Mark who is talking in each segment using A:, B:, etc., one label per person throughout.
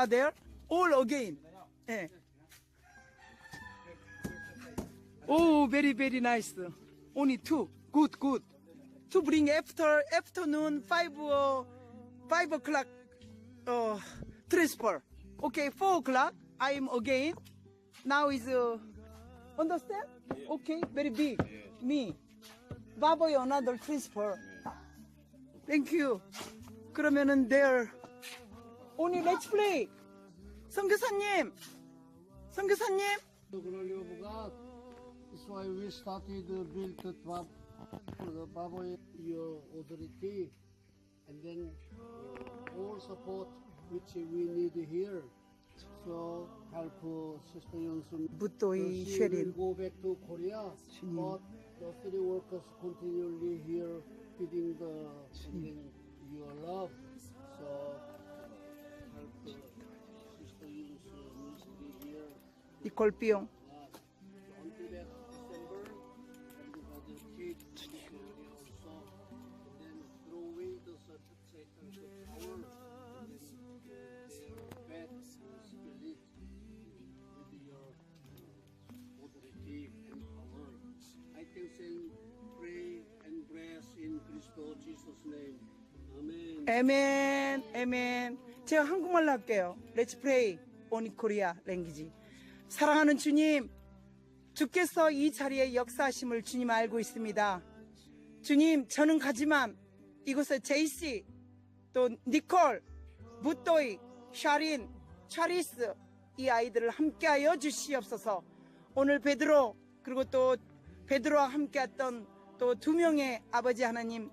A: Oh, spa there? All again. 예. Oh, very, very nice. Only two. Good, good. To bring after afternoon five uh, five o'clock uh, transfer. Okay, four o'clock. I am again. Now is uh, understand? Okay, very big. Me. 바보의 another transfer. Thank you. 그러면은 there. 오늘 let's play. 선교사님, 선교사님,
B: 그러려고가 That's why we started to build the Bab for the Baboy your authority and then uh, all support which we need here. So help uh, Sister Yonsun.
A: 무도이
B: she will
A: 쉐린.
B: go back to Korea, but the three workers continually here feeding the feeding your love. So Name. Amen.
A: 에멘, 에멘. 제가 한국말로 할게요. Let's pray on Korea 랭귀지. 사랑하는 주님, 주께서 이 자리에 역사하심을 주님 알고 있습니다. 주님, 저는 가지만 이곳에 제이씨, 또 니콜, 무또이, 샤린, 차리스 이 아이들을 함께하여 주시옵소서. 오늘 베드로 그리고 또 베드로와 함께했던 또 두 명의 아버지 하나님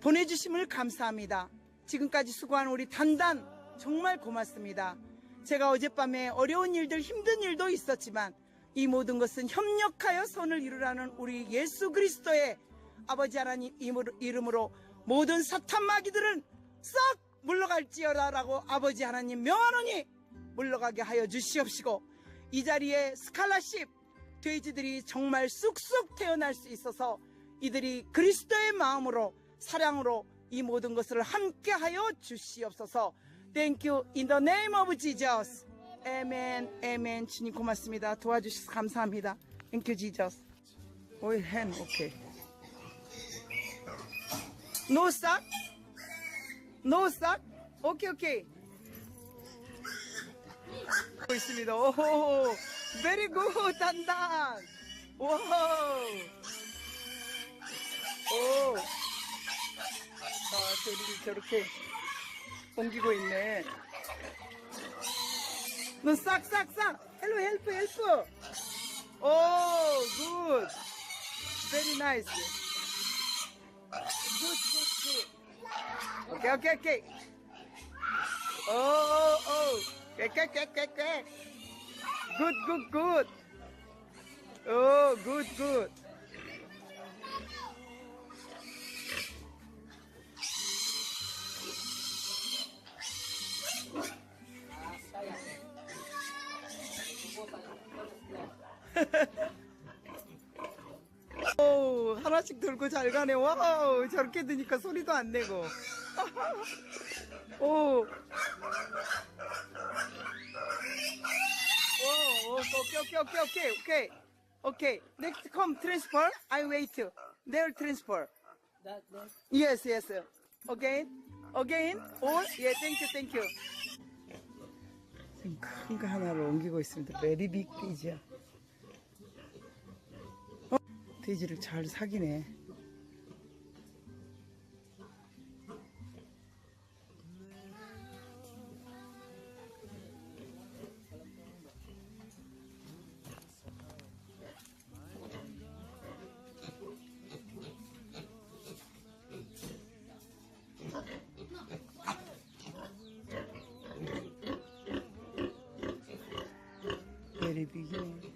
A: 보내주심을 감사합니다. 지금까지 수고한 우리 단단 정말 고맙습니다. 제가 어젯밤에 어려운 일들 힘든 일도 있었지만 이 모든 것은 협력하여 선을 이루라는 우리 예수 그리스도의 아버지 하나님 이름으로- 모든 사탄 마귀들은 싹 물러갈지어라라고 아버지 하나님 명하노니 물러가게 하여 주시옵시고 이 자리에 스칼라십 돼지들이 정말 쑥쑥 태어날 수 있어서 이들이 그리스도의 마음으로 사랑으로 이 모든 것을 함께하여 주시옵소서. Thank you in the name of Jesus. Amen. Amen. 주님 고맙습니다. 도와주셔서 감사합니다. Thank you Jesus. 오일 hand 오케이. No sock? No sock? 오케이 오케이. 하고 있습니다. 오, very good, 단단. 와, 오, 아, 저리 저렇게 옮기고 있네. 너 싹, 싹, 싹. 헬로, 헬프, 헬프. 오, good. Very nice. Good, good, good. 오케이, 오케이, 오케이. 오, 오, 오. 깨깨깨깨깨. Good, good, good. Oh, good, good. 하나씩 들고 잘 가네. 와우, 저렇게 드니까 소리도 안 내고. 오. 오, 오케이, 오케이, 오케이, 오케이, 오케이. 오케이. Next come transfer. I wait. There transfer.
B: That, that.
A: Yes, yes. Again. Again. Or yeah, thank you, thank you. 지금 큰거 하나를 옮기고 있습니다. 메리 빅 돼지를 잘 사귀네. Very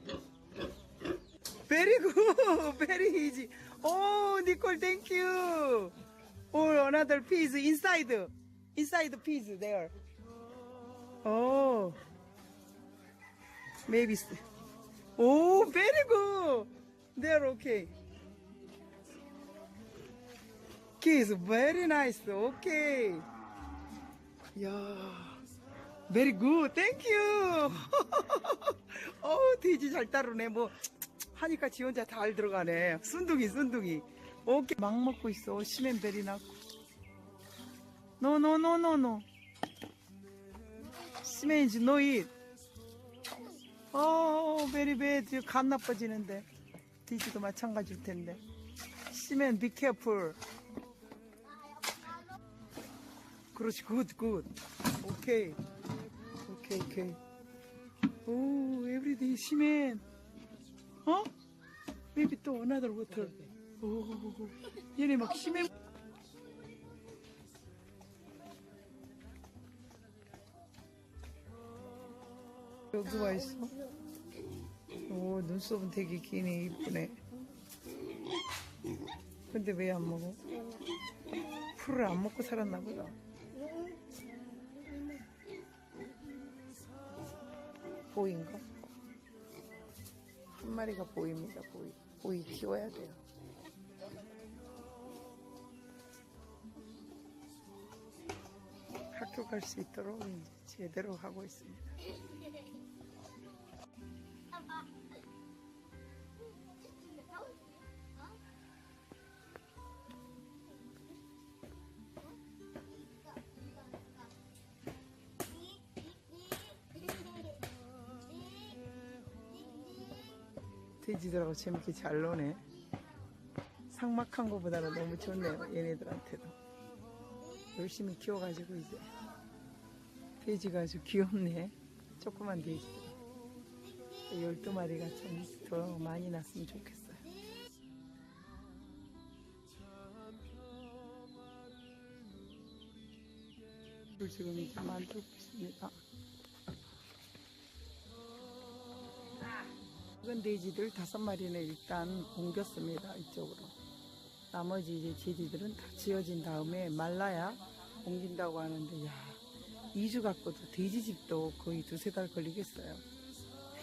A: good. Very easy. Oh, Nicole, thank you. Oh, another piece inside. Inside piece there. Oh. Maybe. Oh, very good. They're okay. Kiss, very nice. Okay. Yeah. Very good. Thank you. 어우, 돼지 잘 따르네. 뭐, 하니까 지 혼자 잘 들어가네. 순둥이, 순둥이. 오케이. 막 먹고 있어. 시멘베리 no, no. 시멘지, eat. 어, 베리 베리. 간 나빠지는데. 돼지도 마찬가지일 텐데. 시멘, be careful. 그렇지, 굿, 굿. 오케이. 오케이, 오케이. 오, everyday 시멘. 어? Maybe 또 another water. 오, 얘네 막 시멘. 여기 와 있어? 오, 눈썹은 되게 기네, 이쁘네. 근데 왜 안 먹어? 풀을 안 먹고 살았나 보다. 보인가? 한 마리가 보입니다. 보이. 보이 키워야 돼요. 학교 갈 수 있도록 제대로 하고 있습니다. 돼지들하고 재밌게 잘 노네. 상막한 것보다는 너무 좋네요. 얘네들한테도. 열심히 키워가지고 이제. 돼지가 아주 귀엽네. 조그만 돼지들. 12마리가 좀 더 많이 났으면 좋겠어요. 지금 이제 만들고 있습니다. 작은 돼지들 다섯 마리는 일단 옮겼습니다. 이쪽으로. 나머지 이제 돼지들은 다 지어진 다음에 말라야 옮긴다고 하는데, 야, 2주 갖고도 돼지집도 거의 두세 달 걸리겠어요.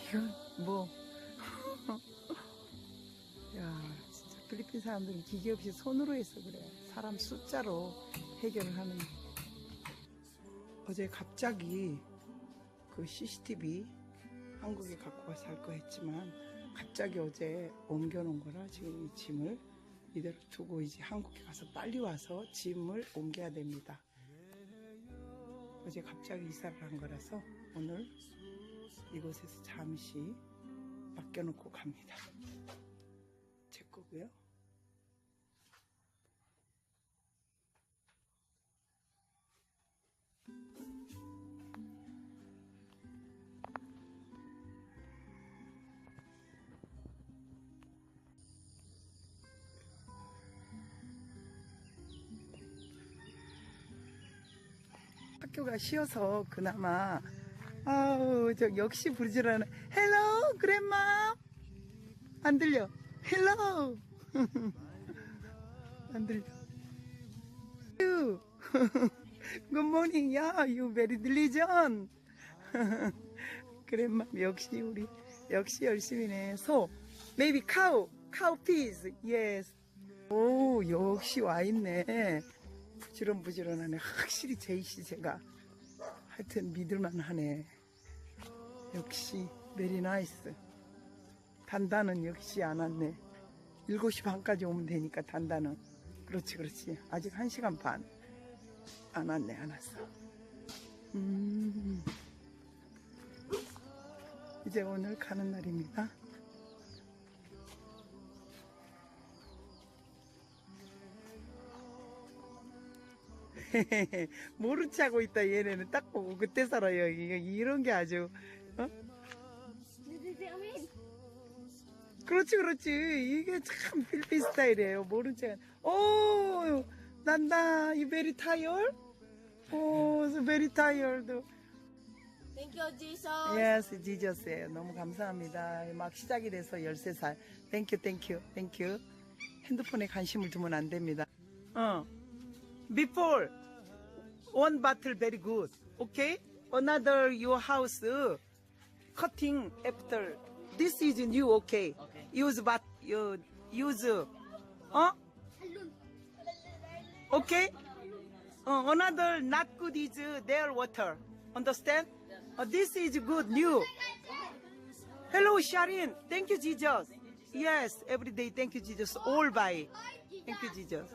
A: 이건 뭐, 야, 진짜 필리핀 사람들은 기계 없이 손으로 해서 그래. 사람 숫자로 해결을 하는. 어제 갑자기 그 CCTV 한국에 갖고 가서 할 거 했지만 갑자기 어제 옮겨놓은 거라 지금 이 짐을 이대로 두고 이제 한국에 가서 빨리 와서 짐을 옮겨야 됩니다. 어제 갑자기 이사를 한 거라서 오늘 이곳에서 잠시 맡겨놓고 갑니다. 제 거고요. 학교가 쉬어서 그나마 아우 저 역시 부르지라는 헬로 그랜마 안 들려. 헬로 안 들려. Morning. Yeah you very diligent. 그랜마 역시 우리 역시 열심히네. 소 maybe cow cow peas. Yes. 오 역시 와 있네 부지런부지런하네. 확실히 제이씨 제가 하여튼 믿을만 하네. 역시 메리 나이스 단단은 역시 안 왔네. 7시 반까지 오면 되니까 단단은. 그렇지 그렇지. 아직 1시간 반 안 왔네 안 왔어. 음. 이제 오늘 가는 날입니다 모른 체 하고 있다. 얘네는 딱 보고 그때 살아요 이런 게 아주 어? 그렇지 그렇지. 이게 참 필리핀 스타일이에요. 모른 체오 난다. 이 베리 타이얼? 오 베리 타이얼도.
C: Thank you, Jesus.
A: 예스 지저스예요 너무 감사합니다. 막 시작이 돼서 13살. 땡큐 땡큐 땡큐 핸드폰에 관심을 두면 안 됩니다. 어. Before one bottle very good okay? Another your house uh, cutting after. This is new okay? Use but you use uh, 어 okay? 어, another not good is their water understand? Uh, this is good new. Hello Sharin. Thank you Jesus. Yes every day. Thank you Jesus. All by. Thank you Jesus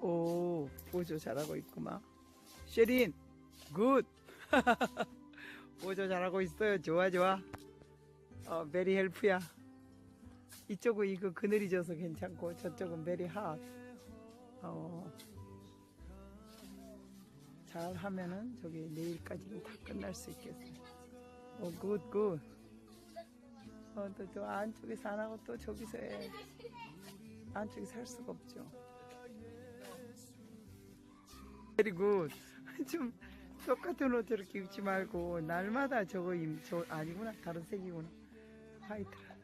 A: 오, 보조 잘하고 있구만. 쉐린, 굿. 보조 잘하고 있어요. 좋아, 좋아. 어, 베리 헬프야. 이쪽은 이거 그늘이 져서 괜찮고, 저쪽은 베리 핫. 어. 잘 하면은 저기 내일까지는 다 끝날 수 있겠어. 어, 굿, 굿. 어, 또저 안쪽에서 안 하고 또 저기서 해. 안쪽에서 할 수가 없죠. 굿. 좀 똑같은 옷 저렇게 입지 말고 날마다 저거 입, 저 아니구나 다른 색이구나. 화이트라.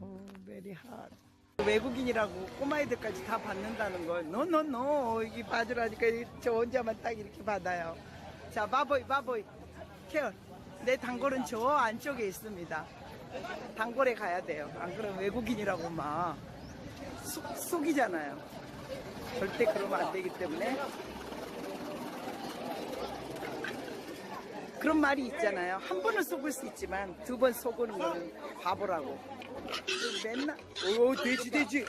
A: 오 베리 핫. 외국인이라고 꼬마애들까지 다 받는다는 걸 노노노 이게 봐주라니까 저 혼자만 딱 이렇게 받아요. 자 바보이 바보이 케어 내 단골은 저 안쪽에 있습니다. 단골에 가야 돼요. 안 그러면 외국인이라고 막 속, 속이잖아요. 절대 그러면 안 되기 때문에 그런 말이 있잖아요. 한 번은 속을 수 있지만 두 번 속는 거는 바보라고. 맨날 오 돼지 돼지.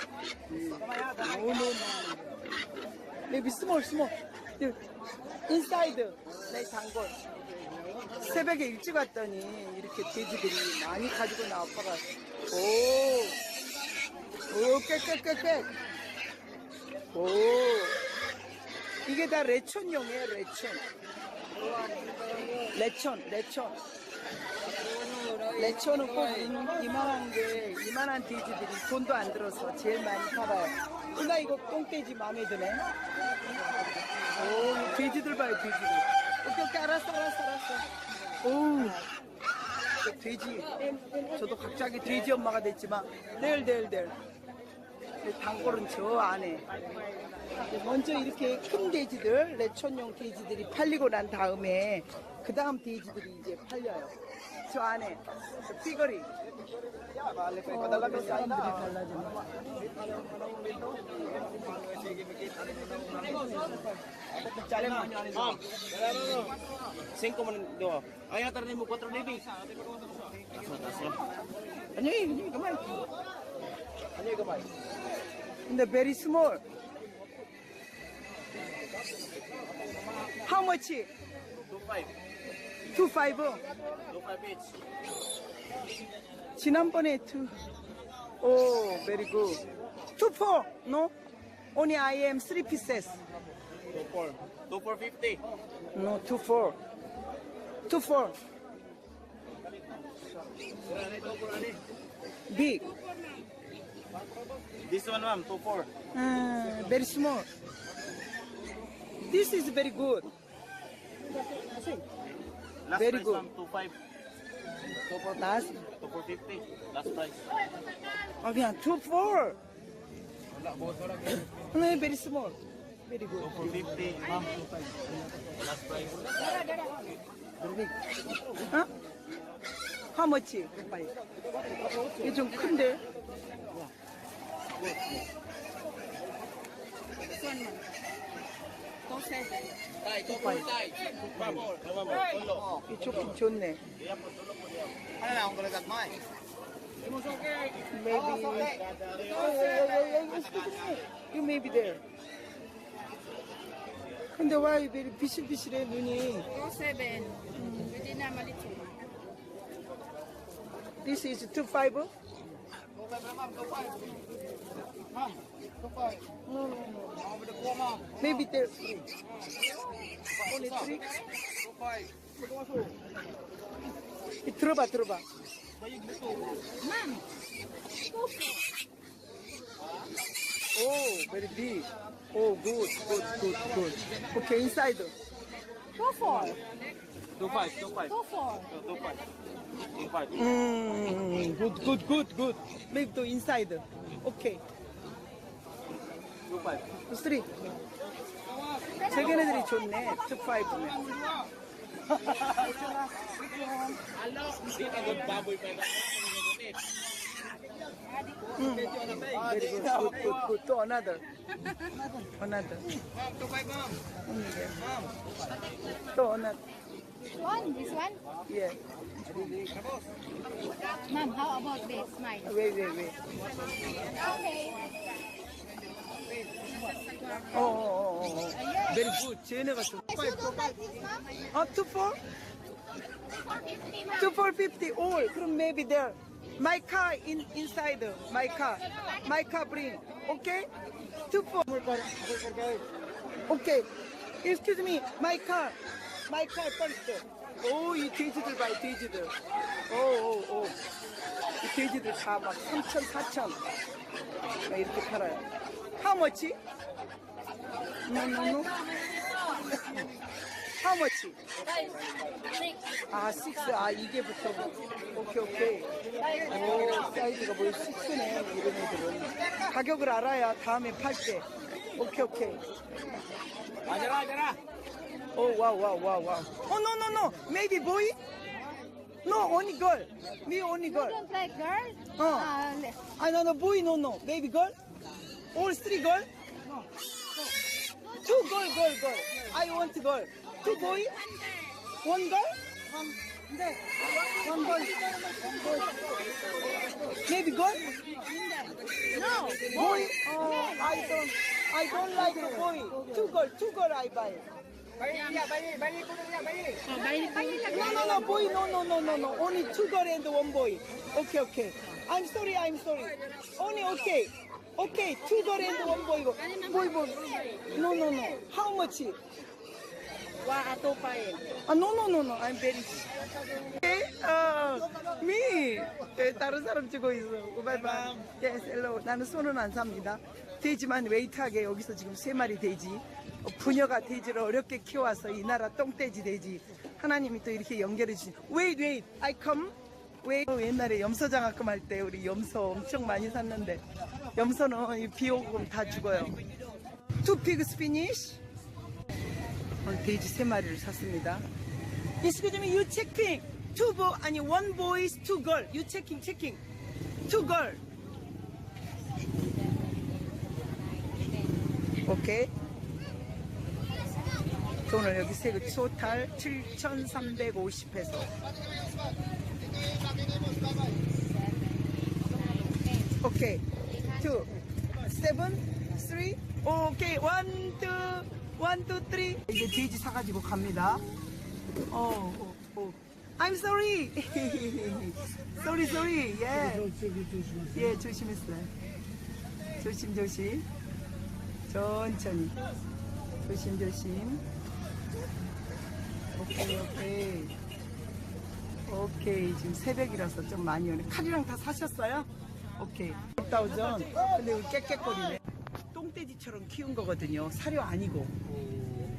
A: 노노노. 여기 스몰 스몰. 인사이드 내 단골. 새벽에 일찍 왔더니 이렇게 돼지들이 많이 가지고 나와봐가 오, 오, 깨깨깨깨. 오, 이게 다 레촌용이에요, 레촌. 레촌, 레촌. 레촌은 꼭 이- 이만한 게, 이만한 돼지들이 돈도 안 들어서 제일 많이 팔아요. 누나 이거 똥돼지 마음에 드네. 오, 돼지들 봐요, 돼지들. 오케이, 오케이, 알았어, 알았어, 알았어. 오, 저 돼지. 저도 갑자기 돼지 엄마가 됐지만, 넬. 단골은 저 안에. 먼저 이렇게 큰 돼지들, 레촌용 돼지들이 팔리고 난 다음에 그 다음 돼지들이 이제 팔려요. 저 안에 저 삐거리. 어, 사람들이 달라지네.
D: Ma'am, Cinco man do. Ay, atar mo 4 baby.
A: 안녕히 안녕 히 가만. 안녕히 가만. 근데 very small. How much?
D: 25.
A: 25.
D: 25 each.
A: 지난번에 two. Oh, very good. Two four. No. Only I am three pieces.
D: 24. 2450.
A: No, two four. Two four. Big.
D: This one ma'am, 24.
A: Ah, very small. This is very good.
D: Last
A: Very
D: price
A: good.
D: ma'am, 25.
A: Last,
D: 2450. Last price.
A: 아 그냥 two four. 네, very small. Very good.
D: 2450 ma'am. Last price.
A: 어? How much? 이게 좀 큰데.
E: Eh.
A: 근데 왜 이렇게 비실비실해 눈이?
F: 07. Pwede na malitso.
A: This is two five. No, no, no. Maybe there three. Only three. 이 들어봐, 들어봐. Oh, very big. Oh, good, good, good, good. Okay, inside.
F: Go for.
D: 25, 25.
F: Go for.
D: 25. 25.
A: Mm, good, good, good, good. Maybe to inside. Okay.
D: 25.
A: 쓰리. 세 개네들이 좋네. 투 파이브네. 음. Very good, good, good, good. 또 another. Another. only there. 또 another.
F: One, this one.
A: Yeah.
F: Ma'am, how about this? Mine.
A: Wait, wait, wait.
F: Okay.
A: 어, 어, 어, 어. Very good. 쟤네가 좀.
F: Like this, ma'am?
A: 어, two four? Two four fifty all. 그럼 maybe there. My car in inside. My car. My car bring. Okay? Two four. Okay. Excuse me. My car. My car first. 오, 이 돼지들 봐, 이 돼지들. 오, 오, 오. 이 돼지들 다 막 3천, 4천. 막 이렇게 팔아요. How much? No, no, no. How much? 아, 6. 아, 이게 붙어. 오케이, 오케이. 오, 사이즈가 뭐 6네, 이런 애들은. 가격을 알아야 다음에 팔 때. 오케이, 오케이.
D: Ajara, ajara.
A: 오, 와우, 와우, 와우, 와우. 어, no, no, no. Maybe boy? No, only girl. Me only
F: You
A: girl.
F: don't like girl?
A: Oh.
F: Uh,
A: 아, no, no, boy, no, no. Baby girl? All three girl? Two girl, girl, girl. I want girl. Two boy? One girl? One boy. Maybe girl?
F: no.
A: Boy? Oh, I don't, I don't like the boy. Two girl, two girl I buy. No, no, no, boy, no, no, no, no, no. Only two girl and one boy. Okay, okay. I'm sorry, I'm sorry. Only okay. Okay, two girl and one boy. Boy, boy. No, no, no. How much? 아, no, no, no, no. I'm very. Okay, uh, me. 네, 다른 사람 찍고 있어. 바이바이. Yes, hello. 나는 손은 안 삽니다. 돼지만 웨이트하게 여기서 지금 세 마리 돼지. 어, 부녀가 돼지를 어렵게 키워서 이 나라 똥돼지 돼지. 하나님이 또 이렇게 연결해 주신. Wait, wait. I come.
G: 왜 옛날에 염소 장학금 할 때 우리 염소 엄청 많이 샀는데 염소는 이비 오고 다 죽어요. 투 피그 스 피니쉬. 어, 돼지 세 마리를 샀습니다. You checking? Two boy 아니 one boys, two girl. You checking, checking. Two girl. 오케이. 돈을 여기 세고 토탈 7,350페소. 오케이. 투, 세븐, 쓰리, 오케이. 원, 투, 원, 투, 쓰리. 이제 돼지 사가지고 갑니다. 어, 어, 어. I'm sorry. sorry, sorry. 예. 예, 조심했어요. 조심, 조심. 천천히. 조심, 조심. 오케이, 오케이. 오케이. 지금 새벽이라서 좀 많이 오네. 칼이랑 다 사셨어요? 오케이. 6,000. 근데 여기 깨깨거리네. 똥돼지처럼 키운 거거든요. 사료 아니고.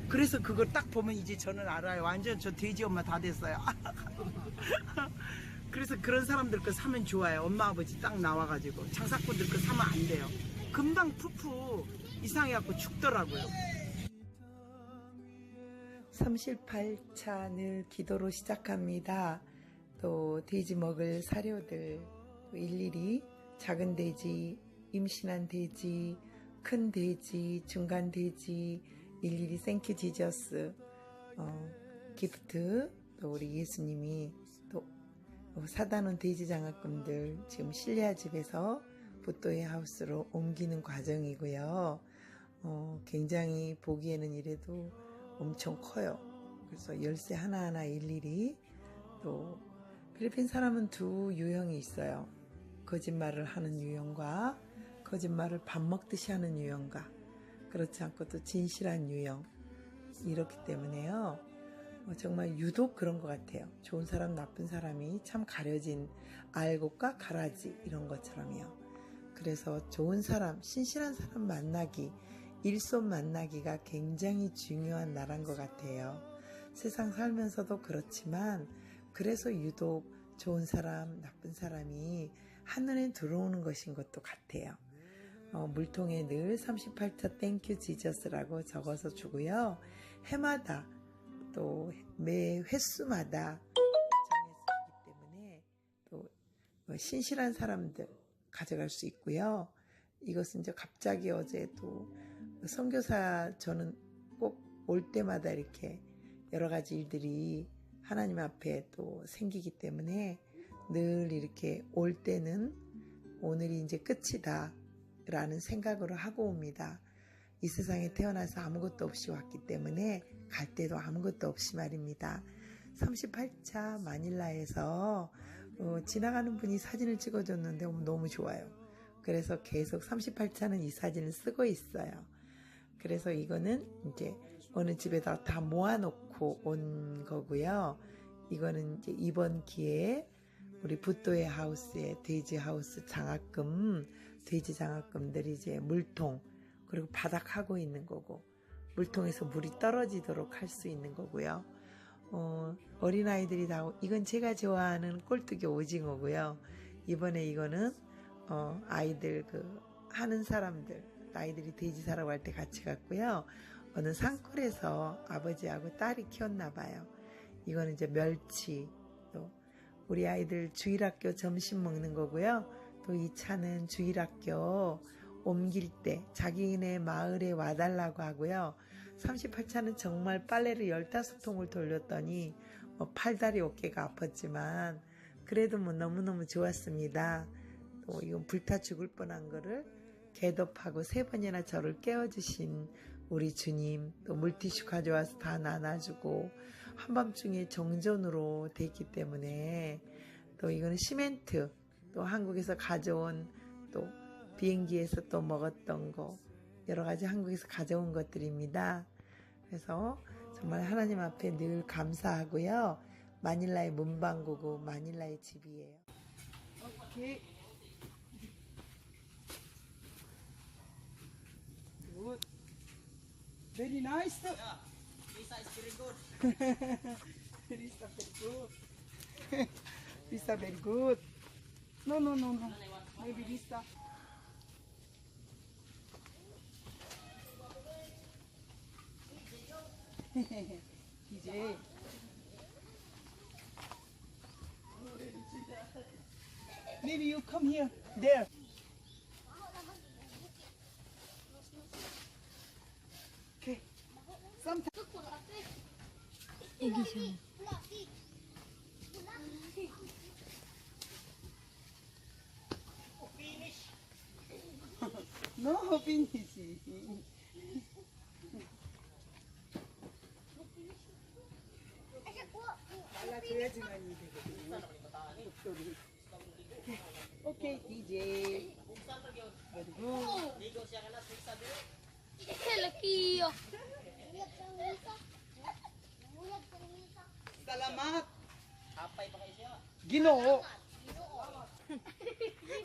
G: 그래서 그걸 딱 보면 이제 저는 알아요. 완전 저 돼지 엄마 다 됐어요. 그래서 그런 사람들 거 사면 좋아요. 엄마 아버지 딱 나와가지고 장사꾼들 거 사면 안 돼요. 금방 푸푸 이상해갖고 죽더라고요. 38차 늘 기도로 시작합니다. 또 돼지 먹을 사료들 또 일일이 작은 돼지, 임신한 돼지, 큰 돼지, 중간 돼지 일일이 생큐 지저스 어, 기프트 또 우리 예수님이 또 어, 사다 놓은 돼지 장학금들 지금 실내화 집에서 부도의 하우스로 옮기는 과정이고요. 어, 굉장히 보기에는 이래도 엄청 커요. 그래서 열쇠 하나하나 일일이 또 필리핀 사람은 두 유형이 있어요. 거짓말을 하는 유형과 거짓말을 밥 먹듯이 하는 유형과 그렇지 않고 또 진실한 유형 이렇기 때문에요. 어, 정말 유독 그런 것 같아요. 좋은 사람, 나쁜 사람이 참 가려진 알곡과 가라지 이런 것처럼요. 그래서 좋은 사람, 신실한 사람 만나기, 일손 만나기가 굉장히 중요한 나라인 것 같아요. 세상 살면서도 그렇지만 그래서 유독 좋은 사람, 나쁜 사람이 하늘에 들어오는 것인 것도 같아요. 어, 물통에 늘 38차 땡큐 지저스라고 적어서 주고요. 해마다 또 매 횟수마다 정해서 주기 때문에 또 어, 신실한 사람들 가져갈 수 있고요. 이것은 이제 갑자기 어제도 선교사 저는 꼭 올 때마다 이렇게 여러 가지 일들이 하나님 앞에 또 생기기 때문에 늘 이렇게 올 때는 오늘이 이제 끝이다 라는 생각으로 하고 옵니다. 이 세상에 태어나서 아무것도 없이 왔기 때문에 갈 때도 아무것도 없이 말입니다. 38차 마닐라에서 어, 지나가는 분이 사진을 찍어줬는데 너무 좋아요. 그래서 계속 38차는 이 사진을 쓰고 있어요. 그래서 이거는 이제 어느 집에다 다 모아놓고 온 거고요. 이거는 이제 이번 기회에 우리 부도의 하우스에 돼지 하우스 장학금, 돼지 장학금들이 이제 물통, 그리고 바닥하고 있는 거고, 물통에서 물이 떨어지도록 할 수 있는 거고요. 어, 어린아이들이 다, 이건 제가 좋아하는 꼴뚜기 오징어고요. 이번에 이거는, 어, 아이들 그, 하는 사람들, 아이들이 돼지 사라고 할 때 같이 갔고요. 어느 산골에서 아버지하고 딸이 키웠나 봐요. 이거는 이제 멸치, 또, 우리 아이들 주일학교 점심 먹는 거고요. 또 이 차는 주일학교 옮길 때 자기네 마을에 와달라고 하고요. 38차는 정말 빨래를 15통을 돌렸더니 뭐 팔다리 어깨가 아팠지만 그래도 뭐 너무너무 좋았습니다. 또 이건 불타 죽을 뻔한 거를 개덮하고 세 번이나 저를 깨워주신 우리 주님 또 물티슈 가져와서 다 나눠주고 한밤중에 정전으로 됐기 때문에 또 이거는 시멘트 또 한국에서 가져온 또 비행기에서 또 먹었던 거 여러 가지 한국에서 가져온 것들입니다. 그래서 정말 하나님 앞에 늘 감사하고요. 마닐라의 문방구고 마닐라의 집이에요. 오케이. Very nice. Yeah. Lisa is very good. Lisa very good.
A: Lisa very good. No, no, no, no. Maybe Lisa. DJ. Maybe you come here. There. Igi siya. No, finish. Okay, DJ. Very good.
C: Laki yun.
A: 살라맛. 기노.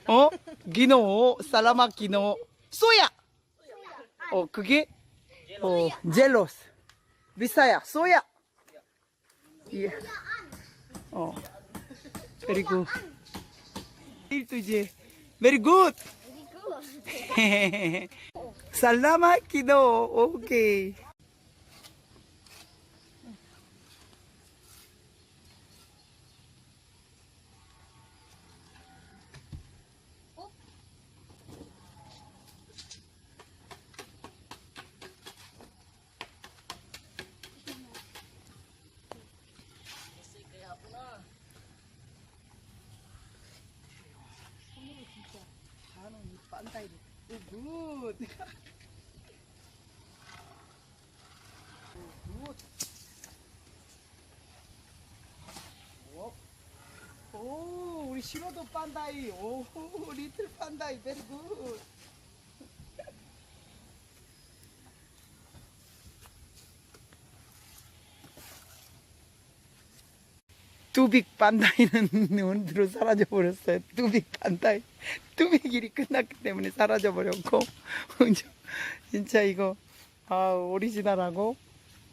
A: 어? 기노. 살라맛 기노. 소야. 어, 그게 어, 젤로스. 비싸야. 소야. 예. 어. 그리고 일도 이제 very good. 살라맛 기노. 오케이. 굿. 굿. 오, 우리 신호도 판다이. 오, 리틀 판다이. 베리 굿. 뚜빅 판다이는 오늘로 사라져 버렸어요. 뚜빅 판다이. 뚜빅 일이 끝났기 때문에 사라져 버렸고 진짜 이거 아 오리지널하고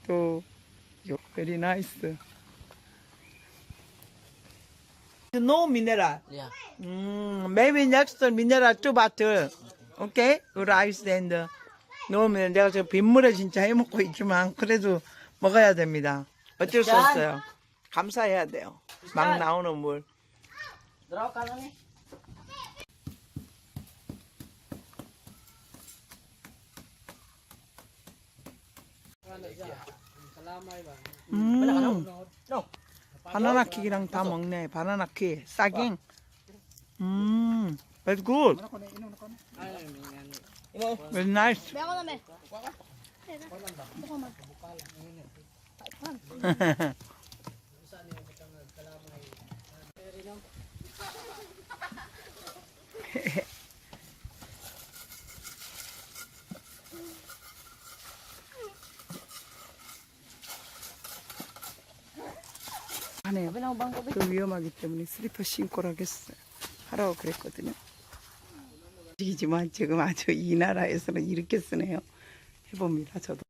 A: 또 베리 나이스. No mineral.
D: Yeah.
A: Mm, maybe next mineral two bottle. Okay? rice and no mineral. 내가 저 빗물에 진짜 해먹고 있지만 그래도 먹어야 됩니다. 어쩔 수 없어요. 감사해야 돼요. 막 나오는 물.
D: Lang eh.
A: 음. 바나나 킥이랑 다 먹네. 바나나 킥. 싸깅. 음. Very good. Very nice.
C: Meron na me.
A: 하네요. 좀 위험하기 때문에 슬리퍼 신고 하겠어요. 하라고 그랬거든요. 이지만 지금 아주 이 나라에서는 이렇게 쓰네요. 해봅니다, 저도.